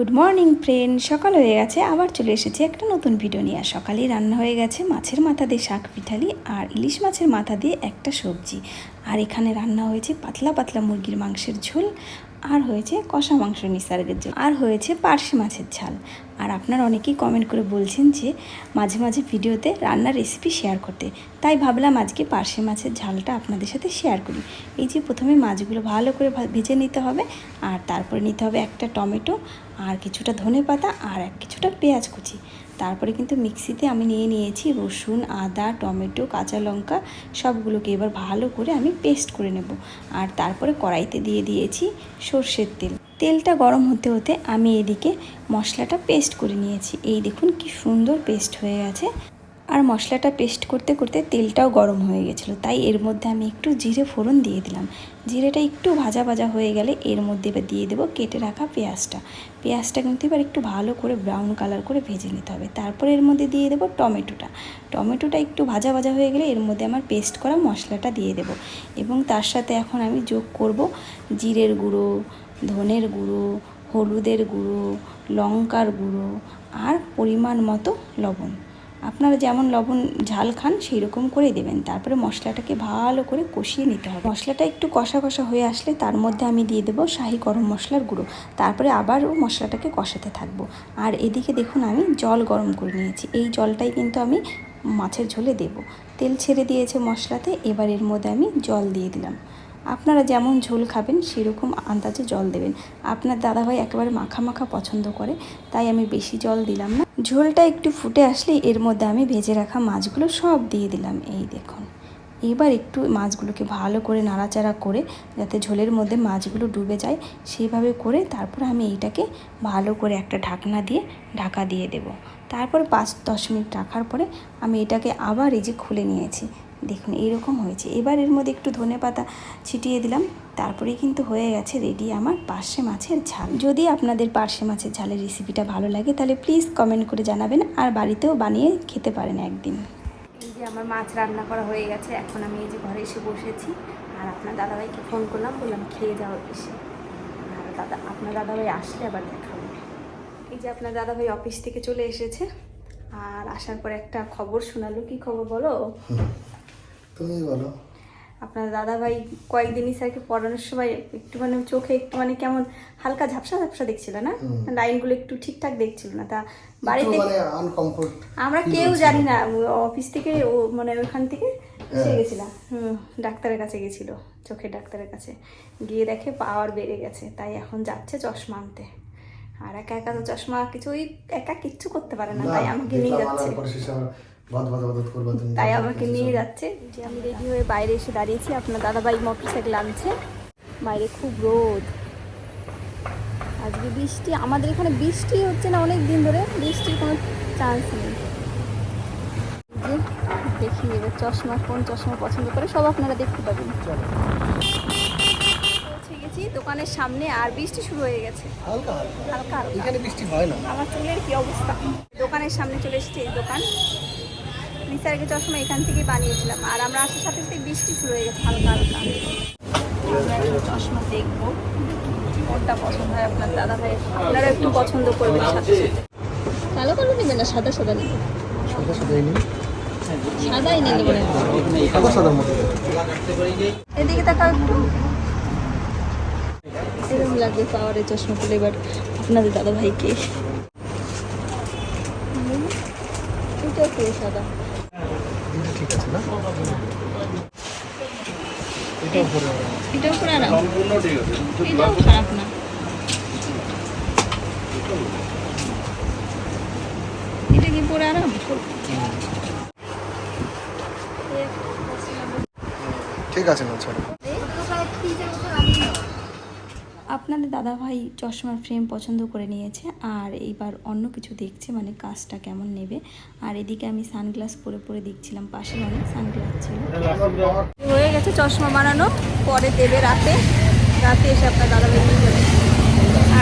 Good morning, friend. সকাল হয়ে গেছে, আবার চলে এসেছে একটা নতুন ভিডিও নিয়ে। সকালেই রান্না হয়ে গেছে মাছের মাথা দিয়ে শাক পিঠালি আর ইলিশ মাছের মাথা দিয়ে একটা সবজি। আর এখানে রান্না হয়েছে পাতলা পাতলা মুরগির মাংসের ঝোল, আর হয়েছে কষা মাংস নিসার্গের ঝোল, আর হয়েছে পার্শে মাছের ঝাল। আর আপনারা অনেকেই কমেন্ট করে বলছেন যে মাঝে মাঝে ভিডিওতে রান্নার রেসিপি শেয়ার করতে। তাই ভাবলাম আজকে পার্শে মাছের ঝালটা আপনাদের সাথে শেয়ার করি। এই যে প্রথমে মাছগুলো ভালো করে ভেজে নিতে হবে আর তারপরে নিতে হবে একটা টমেটো, আর কিছুটা ধনে পাতা আর এক কিছুটা পেঁয়াজ কুচি। তারপরে কিন্তু মিক্সিতে আমি নিয়ে নিয়েছি রসুন, আদা, টমেটো, কাঁচা লঙ্কা, সবগুলোকে এবার ভালো করে আমি পেস্ট করে নেব। আর তারপরে কড়াইতে দিয়ে দিয়েছি সর্ষের তেল। তেলটা গরম হতে হতে আমি এদিকে মশলাটা পেস্ট করে নিয়েছি। এই দেখুন কি সুন্দর পেস্ট হয়ে গেছে। আর মশলাটা পেস্ট করতে করতে তেলটাও গরম হয়ে গেছিল। তাই এর মধ্যে আমি একটু জিরে ফোড়ন দিয়ে দিলাম। জিরেটা একটু ভাজা ভাজা হয়ে গেলে এর মধ্যে এবার দিয়ে দেবো কেটে রাখা পেঁয়াজটা। পেঁয়াজটা কিন্তু এবার একটু ভালো করে ব্রাউন কালার করে ভেজে নিতে হবে। তারপরে এর মধ্যে দিয়ে দেবো টমেটোটা। টমেটোটা একটু ভাজা ভাজা হয়ে গেলে এর মধ্যে আমার পেস্ট করা মশলাটা দিয়ে দেবো। এবং তার সাথে এখন আমি যোগ করব জিরের গুঁড়ো ধনের গুঁড়ো, হলুদের গুঁড়ো, লঙ্কার গুঁড়ো আর পরিমাণ মতো লবণ। আপনারা যেমন লবণ ঝাল খান সেই রকম করেই দেবেন। তারপরে মশলাটাকে ভালো করে কষিয়ে নিতে হবে। মশলাটা একটু কষা কষা হয়ে আসলে তার মধ্যে আমি দিয়ে দেবো শাহি গরম মশলার গুঁড়ো। তারপরে আবারও মশলাটাকে কষাতে থাকব। আর এদিকে দেখুন আমি জল গরম করে নিয়েছি। এই জলটাই কিন্তু আমি মাছের ঝোলে দেব। তেল ছেড়ে দিয়েছে মশলাতে, এবার এর মধ্যে আমি জল দিয়ে দিলাম। আপনারা যেমন ঝোল খাবেন, সেরকম আন্দাজে জল দেবেন। আপনার দাদাভাই একেবারে মাখা মাখা পছন্দ করে, তাই আমি বেশি জল দিলাম না। ঝোলটা একটু ফুটে আসলেই এর মধ্যে আমি ভেজে রাখা মাছগুলো সব দিয়ে দিলাম। এই দেখুন, এবার একটু মাছগুলোকে ভালো করে নাড়াচাড়া করে, যাতে ঝোলের মধ্যে মাছগুলো ডুবে যায়, সেইভাবে করে তারপর আমি এইটাকে ভালো করে একটা ঢাকনা দিয়ে ঢাকা দিয়ে দেব। তারপর পাঁচ দশ মিনিট রাখার পরে আমি এটাকে আবার এই যে খুলে নিয়েছি। দেখুন, এইরকম হয়েছে। এবার এর মধ্যে একটু ধনে পাতা ছিটিয়ে দিলাম। তারপরেই কিন্তু হয়ে গেছে রেডি আমার পার্শে মাছের ঝাল। যদি আপনাদের পার্শে মাছের ঝালের রেসিপিটা ভালো লাগে, তাহলে প্লিজ কমেন্ট করে জানাবেন আর বাড়িতেও বানিয়ে খেতে পারেন একদিন। এই যে আমার মাছ রান্না করা হয়ে গেছে, এখন আমি এই যে ঘরে এসে বসেছি। আর আপনার দাদাভাইকে ফোন করলাম, বললাম খেয়ে যাও এসে আর দাদা, আপনার দাদাভাই আসলে আবার দেখাবো। এই যে আপনার দাদাভাই অফিস থেকে চলে এসেছে। আর আসার পর একটা খবর শোনালো। কি খবর বলো? তুমি বলো। আপনার দাদাভাই কয়েকদিনই স্যারকে পড়ানোর সময় একটু মানে চোখে একটু মানে কেমন হালকা ঝাপসা ঝাপসা দেখছিল না? লাইনগুলো একটু ঠিকঠাক দেখছিল না। তা বাড়িতে মানে আমরা কেউ জানি না। অফিস থেকে ও মানে ওইখান থেকে এসে গেছিলাম হুম ডাক্তারের কাছে গেছিল। চোখের ডাক্তারের কাছে। গিয়ে দেখে পাওয়ার বেড়ে গেছে। তাই এখন যাচ্ছে চশমা আনতে। আর একা একা তো চশমা কিছুই একা কিচ্ছু করতে পারে না তাই আমাকে নিয়ে যাচ্ছে। তাই আমাকে নিয়ে যাচ্ছে। যে আমি রেডি হয়ে বাইরে এসে দাঁড়িয়েছি আপনার দাদাভাই মোটর সাইকেল আনছে। বাইরে খুব রোদ। আজকে বৃষ্টি আমাদের এখানে বৃষ্টি হচ্ছে না অনেক দিন ধরে বৃষ্টির কোনো চান্স নেই। দেখি এবার চশমা কোন চশমা পছন্দ করে সব আপনারা দেখতে পাবেন। গেছি দোকানের সামনে আর বৃষ্টি শুরু হয়ে গেছে। হালকা এখানে বৃষ্টি হয় না? আমার চুলের কি অবস্থা? দোকানের সামনে চলে এসেছে এই দোকান। নিসার্গে চশমা এখান থেকে বানিয়েছিলাম। আর আমরা আসার সাথে সাথে বৃষ্টি শুরু হয়ে গেছে হালকা হালকা। আমরা একটু চশমা দেখব। কোনটা পছন্দ হয় আপনার দাদা ভাই? আপনারা একটু পছন্দ করবেন সাথে সাথে। কালো কালো নেবেন না সাদা সাদা নেবেন? সাদা সাদা এনে সাদাই নেবেন। সাদা সাদার মধ্যে এদিকে তাকাও একটু। এরকম লাগবে পাওয়ারের চশমাগুলো এবার আপনাদের দাদা ভাইকে এটাও পুরো সাদা। এটা ঠিক আছে না? এটাও পরে এটাও আরাম খারাপ না। এটা কি পুরো ঠিক আছে না ছাড়ো। আপনাদের দাদাভাই চশমার ফ্রেম পছন্দ করে নিয়েছে, আর এইবার অন্য কিছু দেখছে মানে কাজটা কেমন নেবে। আর এদিকে আমি সানগ্লাস পরে পরে দেখছিলাম, পাশে অনেক সানগ্লাস ছিল। হয়ে গেছে চশমা বানানো, পরে দেবে রাতে। রাতে এসে আপনার দাদাভাই যাবে।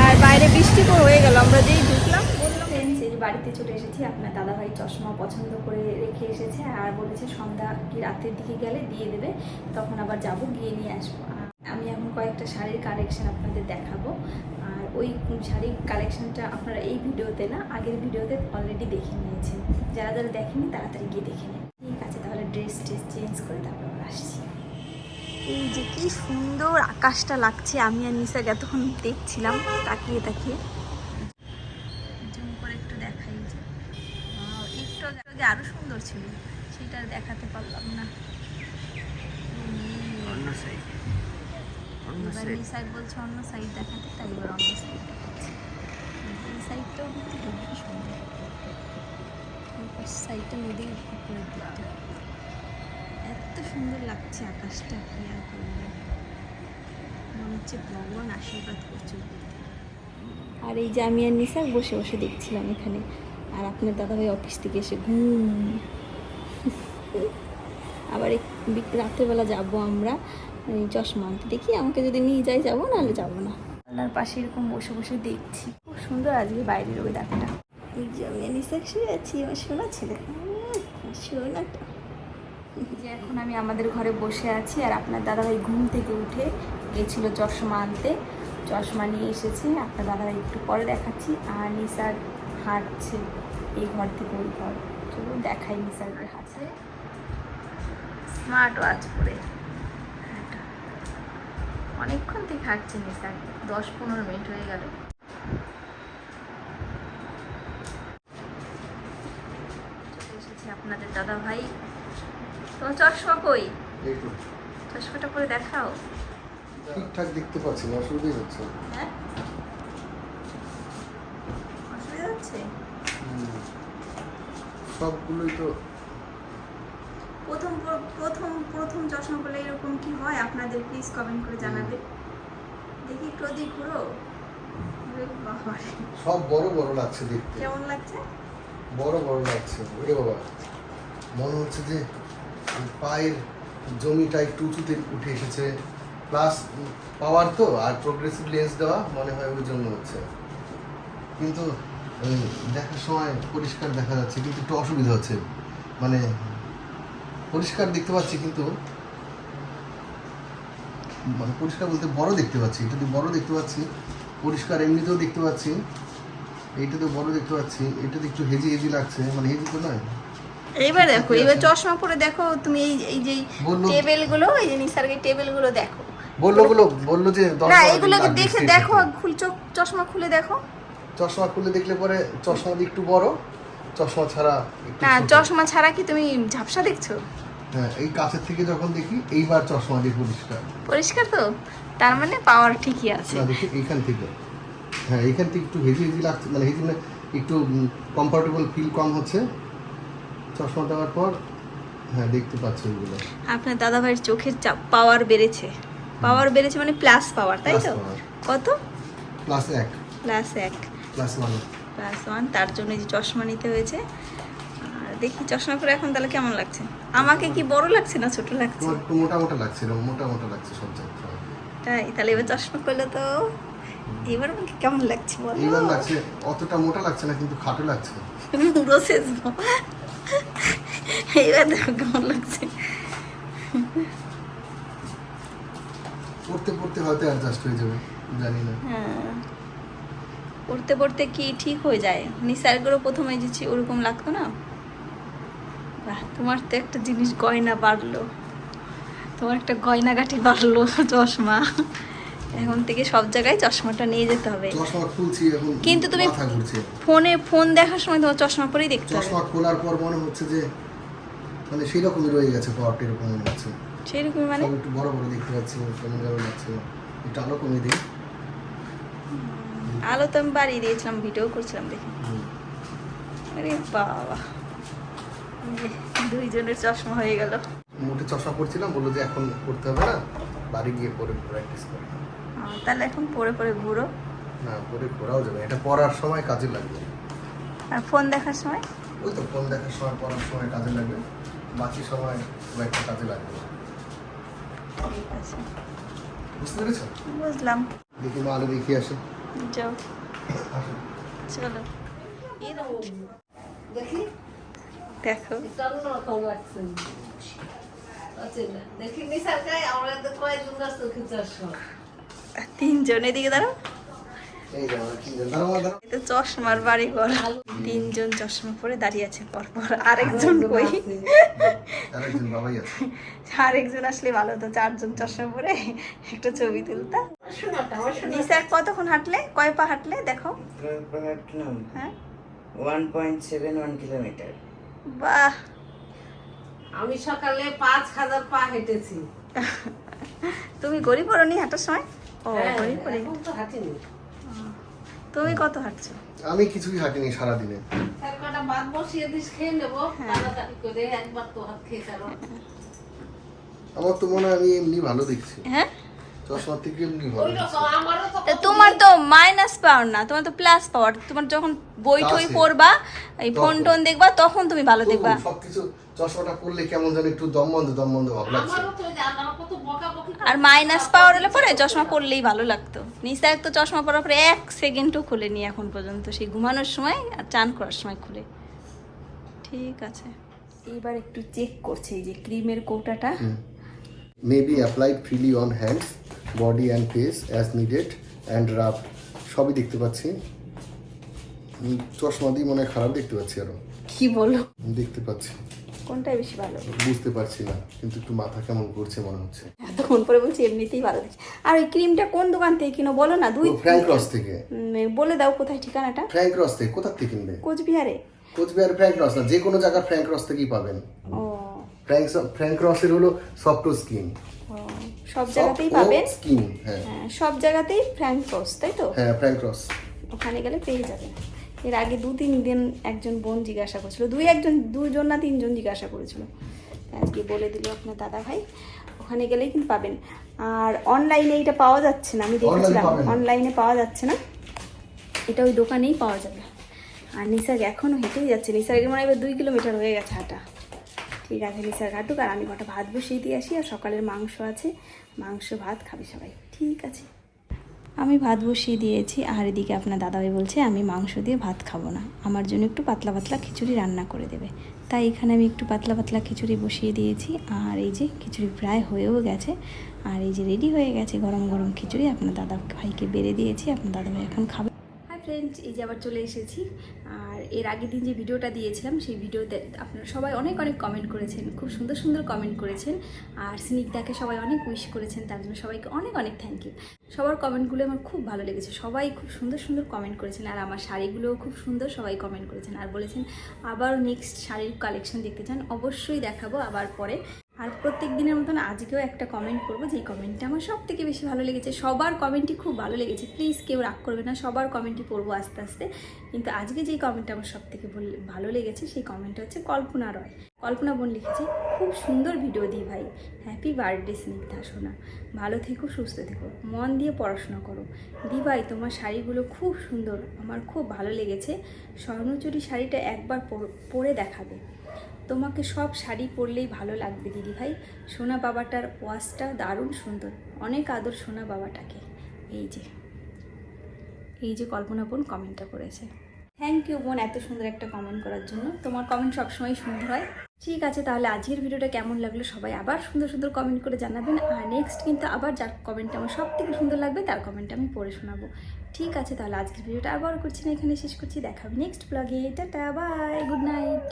আর বাইরে বৃষ্টি তো হয়ে গেল, আমরা যেই ঢুকলাম, বললাম বাড়িতে চলে এসেছি, আপনার দাদাভাই চশমা পছন্দ করে রেখে এসেছে, আর বলেছে সন্ধ্যা কি রাতের দিকে গেলে দিয়ে দেবে, তখন আবার যাব, গিয়ে নিয়ে আসব। আমি এখন কয়েকটা শাড়ির কালেকশান আপনাদের দেখাবো। আর ওই শাড়ির কালেকশানটা আপনারা এই ভিডিওতে না আগের ভিডিওতে অলরেডি দেখে নিয়েছেন। যারা যারা দেখেনি তাড়াতাড়ি গিয়ে দেখে নেন। ঠিক আছে তাহলে ড্রেস ট্রেস চেঞ্জ করে তারপর আবার আসছি। এই যে কি সুন্দর আকাশটা লাগছে আমি আর নিশা যতক্ষণ দেখছিলাম তাকিয়ে তাকিয়ে। জুম করে একটু একটু আগে আগে আরও সুন্দর ছিল সেটা দেখাতে পারলাম না। এই, এবার সাইড বলছে অন্য সাইড দেখাতে তাই এবার অন্য সাইড দেখাচ্ছে। এই সাইডটাও কিন্তু সুন্দর। সাইডটা নদীর উপরের দিকটা। এত সুন্দর লাগছে আকাশটা কি আর মনে হচ্ছে ভগবান আশীর্বাদ করছে আর এই যে আমি আর নিশা বসে বসে দেখছিলাম এখানে। আর আপনার দাদাভাই অফিস থেকে এসে ঘুম। আবার রাত্রেবেলা যাব আমরা। এই চশমা আনতে। দেখি আমাকে যদি নিয়ে যায় যাব, নাহলে যাব না। আল্লাহর পাশে এরকম বসে বসে দেখছি। খুব সুন্দর আজকে বাইরের ওয়েদারটা এই যে আমি নিশা শুয়ে আছি, আমার শোনা ছেলে। শোনাটা যে এখন আমি আমাদের ঘরে বসে আছি, আর আপনার দাদাভাই ঘুম থেকে উঠে গেছিল চশমা আনতে। চশমা নিয়ে এসেছে, আপনার দাদাভাই একটু পরে দেখাচ্ছি। আর নিসার হাঁটছে এই ঘর থেকে ওই ঘর। চলুন দেখাই নিসারকে হাঁটছে স্মার্ট ওয়াচ পরে। অনেকক্ষণ থেকে হাঁটছে নিসার দশ পনেরো মিনিট হয়ে গেল। চলে এসেছে আপনাদের দাদা ভাই তোমার চশমা কই? চশমাটা পরে দেখাও। ঠিকঠাক দেখতে পাচ্ছি না অসুবিধাই হচ্ছে। হ্যাঁ? অসুবিধা হচ্ছে। সবগুলোই তো প্রথম প্র- প্রথম প্রথম চশমা বলে এরকম কি হয়? আপনাদের প্লিজ কমেন্ট করে জানাবে। দেখি একটু ওদিক ঘুরো সব বড় বড় লাগছে দেখতে। কেমন লাগছে? বড় বড় লাগছে। ওরে বাবা। মনে হচ্ছে যে পায়ের জমিটা একটু উঁচুতে উঠে এসেছে। প্লাস পাওয়ার তো আর প্রোগ্রেসিভ লেন্স দেওয়া মনে হয় ওই জন্য হচ্ছে। কিন্তু দেখার সময় পরিষ্কার দেখা যাচ্ছে কিন্তু একটু অসুবিধা হচ্ছে। মানে পরিষ্কার দেখতে পাচ্ছি কিন্তু মানে পরিষ্কার বলতে বড় দেখতে পাচ্ছি এটা দিয়ে বড় দেখতে পাচ্ছি পরিষ্কার এমনিতেও দেখতে পাচ্ছি এইটা তো বড় দেখতে পাচ্ছি এটাতে একটু হেজি হেজি লাগছে মানে হেজি তো নয়। এইবার দেখো এবার চশমা পরে দেখো তুমি এই এই যে বলল টেবিলগুলো এই যে নিসার্গের টেবিলগুলো দেখো। বললগুলো বলল যে না এগুলোকে দেখে দেখো খুল চশমা খুলে দেখো। চশমা খুলে দেখলে পরে চশমা একটু বড় চশমা ছাড়া না চশমা ছাড়া কি তুমি ঝাপসা দেখছ? হ্যাঁ এই কাছের থেকে যখন দেখি এইবার চশমা দিয়ে পরিষ্কার। পরিষ্কার তো? তার মানে পাওয়ার ঠিকই আছে। না দেখি এইখান থেকে। হ্যাঁ এইখান থেকে একটু হেজি হেজি লাগছে মানে হেজি মানে একটু কমফোর্টেবল ফিল কম হচ্ছে। চশমা দেওয়ার পর হ্যাঁ দেখতে পাচ্ছি ওইগুলো আপনার দাদা ভাইয়ের চোখের পাওয়ার বেড়েছে। পাওয়ার বেড়েছে মানে প্লাস পাওয়ার তাই তো? কত? প্লাস এক। প্লাস এক। প্লাস ওয়ান প্লাস ওয়ান তার জন্য যে চশমা নিতে হয়েছে। আর দেখি চশমা পরে এখন তাহলে কেমন লাগছে? আমাকে কি বড় লাগছে না ছোট লাগছে? একটু মোটা মোটা লাগছে এরকম মোটা মোটা লাগছে সব জায়গায়। তাই? তাহলে এবার চশমা করলে তো এবার আমাকে কেমন লাগছে বলো? এইবার লাগছে অতটা মোটা লাগছে না কিন্তু খাটো লাগছে। পুরো শেষ এইবার দেখো কেমন লাগছে। পড়তে পড়তে হয়তো অ্যাডজাস্ট হয়ে যাবে জানি না। হ্যাঁ। পড়তে পড়তে কি ঠিক হয়ে যায়? নিসারগুলো প্রথমে যে ছি- ওরকম লাগতো না? বাহ তোমার তো একটা জিনিস গয়না বাড়লো। তোমার একটা গয়নাগাটি বাড়লো চশমা। এখন থেকে সব জায়গায় চশমাটা নিয়ে যেতে হবে। কিন্তু তুমি- ফোনে ফোন দেখার সময় তোমার চশমা পরেই দেখতে হবে। চশমা খোলার পর মনে হচ্ছে যে মানে সেই রকমই রয়ে গেছে পাওয়ারটা এরকম মনে হচ্ছে। সেরকম মানে? একটু বড় বড় দেখতে পাচ্ছি কেমন কেমন লাগছে। একটু আলো কমিয়ে দিই। আলো তো আমি বাড়িয়ে দিয়েছিলাম ভিডিও করছিলাম দেখি। আরে বাবা। দুইজনের চশমা হয়ে গেল। মুঠে চশমা পড়ছিলাম বলল যে এখন পড়তে হবে না বাড়ি গিয়ে পরে প্র্যাকটিস করে। তাহলে এখন পরে পরে ঘুরো। না পরে পড়াও যাবে এটা পড়ার সময় কাজে লাগবে। আর ফোন দেখার সময়? ওই তো ফোন দেখার সময় পড়ার সময় কাজে লাগবে। বাকি সময় খুব একটা কাজে লাগবে। ঠিক আছে। বুঝতে পেরেছ? বুঝলাম। দেখি মা আলো দেখিয়ে আসে। যাও। চলো। দেখি। আচ্ছা তিনজন এদিকে দাঁড়াও। চশমার বাড়ি ঘর। তিনজন চশমা পরে দাঁড়িয়ে আছে পরপর আরেকজন কই? আরেকজন আসলে ভালো হতো চারজন চশমা পরে একটা ছবি তুলতাম। নিশা কতক্ষণ হাঁটলে? কয় পা হাঁটলে? দেখো। হ্যাঁ? One point seven one kilometre. বাহ। আমি সকালে পাঁচ হাজার পা হেঁটেছি। তুমি গড়ি পড়নি হাঁটার সময়? ও হ্যাঁ, গড়ি পড়ি। হাঁটিনি। তুমি কত হাঁটছো? আমি কিছুই হাঁটিনি সারাদিনে। এক কটা ভাত বসিয়ে দিস খেয়ে নেব। হ্যাঁ। তাড়াতাড়ি করে একবার তো হাত খেয়ে কারও আমার তো মনে হয় আমি এমনি ভালো দেখছি। হ্যাঁ? থেকে এমনি ভালো তোমার তো মাইনাস পাওয়ার না তোমার তো প্লাস পাওয়ার তোমার যখন বই টই পড়বা এই ফোন টোন দেখবা তখন তুমি ভালো দেখবা। সবকিছু চশমাটা পরলে কেমন যেন একটু দম বন্ধ দম বন্ধ ভাব লাগছে। আমারও তো যে আমার কত বকাবকি করে। আর মাইনাস পাওয়ার হলে পরে চশমা পরলেই ভালো লাগতো। নিশা তো চশমা পরার পরে এক সেকেন্ডও খুলেনি এখন পর্যন্ত। সেই ঘুমানোর সময় আর চান করার সময় খুলে। ঠিক আছে। এবার একটু চেক করছে এই যে ক্রিমের কৌটাটা। Maybe applied freely on hands body and face as needed and rub সবই দেখতে পাচ্ছি। চশমা দিয়ে মনে হয় খারাপ দেখতে পাচ্ছি আরও। কি বলো? দেখতে পাচ্ছি। কোনটাই বেশি ভালো? বুঝতে পারছি না কিন্তু একটু মাথা কেমন করছে মনে হচ্ছে। এতক্ষণ পরে বলছি এমনিতেই ভালো দেখছি আর ওই ক্রিমটা কোন দোকান থেকে কিনো বলো না দুই ফ্র্যাঙ্ক রস থেকে। বলে দাও কোথায় ঠিকানাটা। ফ্র্যাঙ্ক রস থেকে কোথা থেকে কিনবে? কোচবিহারে। কোচবিহার ফ্র্যাঙ্ক রস না যে কোনো জায়গার ফ্র্যাঙ্ক রস থেকেই পাবেন। ও। ফ্র্যাঙ্ক ফ্র্যাঙ্ক রসের হলো সফট স্কিন সব জায়গাতেই পাবেন? স্কিন হ্যাঁ। হ্যাঁ সব জায়গাতেই ফ্র্যাঙ্ক রস তাই তো? হ্যাঁ ফ্র্যাঙ্ক রস ওখানে গেলে পেয়ে যাবেন। এর আগে দু তিন দিন একজন বোন জিজ্ঞাসা করছিল দুই একজন দুজন না তিনজন জিজ্ঞাসা করেছিল। আজকে বলে দিল আপনার দাদা ভাই ওখানে গেলেই কিন্তু পাবেন। আর অনলাইনে এটা পাওয়া যাচ্ছে না আমি দেখেছিলাম অনলাইনে পাওয়া যাচ্ছে না। এটা ওই দোকানেই পাওয়া যাবে। আর নিসার এখনও হেঁটেই যাচ্ছে। নিসার মানে এবার দুই কিলোমিটার হয়ে গেছে হাঁটা। ঠিক আছে নিসার ঘাটুক আর আমি কটা ভাত বসিয়ে দিয়ে আসি আর সকালের মাংস আছে। মাংস ভাত খাবে সবাই। ঠিক আছে। আমি ভাত বসিয়ে দিয়েছি, আর এদিকে আপনার দাদাভাই বলছে, আমি মাংস দিয়ে ভাত খাব না। আমার জন্য একটু পাতলা পাতলা খিচুড়ি রান্না করে দেবে। তাই এখানে আমি একটু পাতলা পাতলা খিচুড়ি বসিয়ে দিয়েছি, আর এই যে খিচুড়ি প্রায় হয়েও গেছে। আর এই যে রেডি হয়ে গেছে গরম গরম খিচুড়ি, আপনার দাদা ভাইকে বেড়ে দিয়েছি, আপনার দাদাভাই এখন খাবে। ফ্রেন্ডস এই যে আবার চলে এসেছি। আর এর আগের দিন যে ভিডিওটা দিয়েছিলাম, সেই ভিডিওতে আপনারা সবাই অনেক অনেক কমেন্ট করেছেন, খুব সুন্দর সুন্দর কমেন্ট করেছেন। আর স্নিগ্ধাকে সবাই অনেক উইশ করেছেন, তার জন্য সবাইকে অনেক অনেক থ্যাংক ইউ সবার কমেন্টগুলো আমার খুব ভালো লেগেছে। সবাই খুব সুন্দর সুন্দর কমেন্ট করেছেন, আর আমার শাড়িগুলোও খুব সুন্দর সবাই কমেন্ট করেছেন। আর বলেছেন আবার নেক্সট শাড়ির কালেকশন দেখতে চান, অবশ্যই দেখাবো আবার পরে। আর প্রত্যেক দিনের মতন আজকেও একটা কমেন্ট করব, যেই কমেন্টটা আমার সব থেকে বেশি ভালো লেগেছে। সবার কমেন্টই খুব ভালো লেগেছে। প্লিজ কেউ রাগ করবে না, সবার কমেন্টই পড়ব আস্তে আস্তে। কিন্তু আজকে যেই কমেন্টটা আমার সব থেকে ভালো লেগেছে, সেই কমেন্টটা হচ্ছে কল্পনা রয়। কল্পনা বোন লিখেছে, খুব সুন্দর ভিডিও দিই ভাই। হ্যাপি বার্থডে স্নিগ্ধা শোনা ভালো থেকো, সুস্থ থেকো। মন দিয়ে পড়াশোনা করো। দি ভাই, তোমার শাড়িগুলো খুব সুন্দর। আমার খুব ভালো লেগেছে। স্বর্ণচুরি শাড়িটা একবার পর- পরে দেখাবে। তোমাকে সব শাড়ি পরলেই ভালো লাগবে, দিদি ভাই। সোনা বাবাটার ওয়াশটা দারুণ সুন্দর। অনেক আদর সোনা বাবাটাকে। এই যে। এই যে কল্পনা বোন কমেন্টটা করেছে। থ্যাংক ইউ বোন এত সুন্দর একটা কমেন্ট করার জন্য। তোমার কমেন্ট সবসময় সুন্দর হয়। ঠিক আছে, তাহলে আজকের ভিডিওটা কেমন লাগল সবাই আবার সুন্দর সুন্দর কমেন্ট করে জানাবেন। আর নেক্সট কিন্তু আবার যার কমেন্ট আমার সব থেকে সুন্দর লাগবে, তার কমেন্ট আমি পড়ে শোনাবো। ঠিক আছে, তাহলে আজকের ভিডিওটা আবার করছি না এখানে শেষ করছি। দেখাবে নেক্সট ব্লগে টাটা বাই গুড নাইট